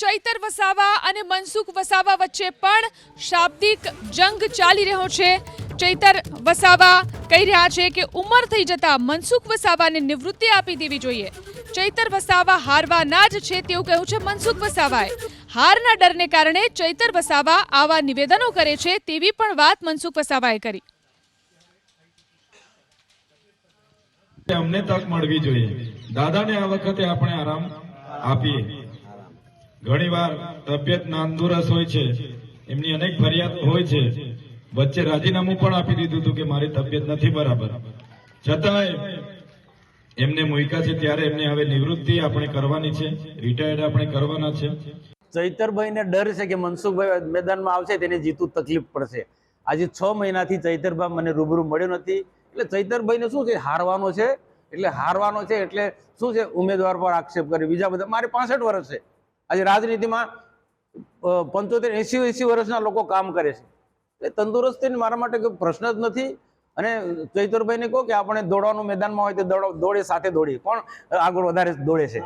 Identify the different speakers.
Speaker 1: ચૈતર વસાવા અને મનસુખ વસાવા વચ્ચે પણ શાબ્દિક જંગ ચાલી રહ્યો છે. ચૈતર વસાવા કહી રહ્યા છે કે ઉંમર થઈ જતા મનસુખ વસાવાને નિવૃત્તિ આપી દેવી જોઈએ. ચૈતર વસાવા હારવાના જ છે તેવું કહ્યું છે મનસુખ વસાવાએ. હારના ડરને કારણે ચૈતર વસાવા આવા નિવેદનો કરે છે તેવી પણ વાત મનસુખ વસાવાએ કરી.
Speaker 2: અમને તક મળવી જોઈએ. દાદાને આ વખતે આપણે આરામ આપીએ. ઘણીવાર તબિયત નાંદુરસ હોય છે. એમની અનેક ફરિયાદ હોય છે. વચ્ચે રાજીનામું પણ આપી દીધું હતું કે મારી તબિયત નથી બરાબર. છતાંય એમને મૂક્યા છે ત્યારે એમને હવે નિવૃત્તિ આપણે કરવાની છે. રિટાયર્ડ આપણે કરવાના છે.
Speaker 3: ચૈતરભાઈને ડર છે કે મનસુખભાઈ મેદાનમાં આવશે તેને જીતું તકલીફ પડશે. આજે છ મહિનાથી ચૈતરભાઈ મને રૂબરૂ મળ્યો નથી. એટલે ચૈતરભાઈને શું છે? હારવાનો છે. એટલે હારવાનો છે એટલે શું છે? ઉમેદવાર પર આક્ષેપ કરે બીજા બધા મારે પાસઠ વર્ષ છે. આજે રાજનીતિમાં પંચોતેર એંસી એંસી વર્ષના લોકો કામ કરે છે. એટલે તંદુરસ્તી મારા માટે કોઈ પ્રશ્ન જ નથી. અને ચૈતરભાઈને કહો કે આપણે દોડવાનું મેદાનમાં હોય તો દોડો, દોડે, સાથે દોડીએ. કોણ આગળ વધારે દોડે છે?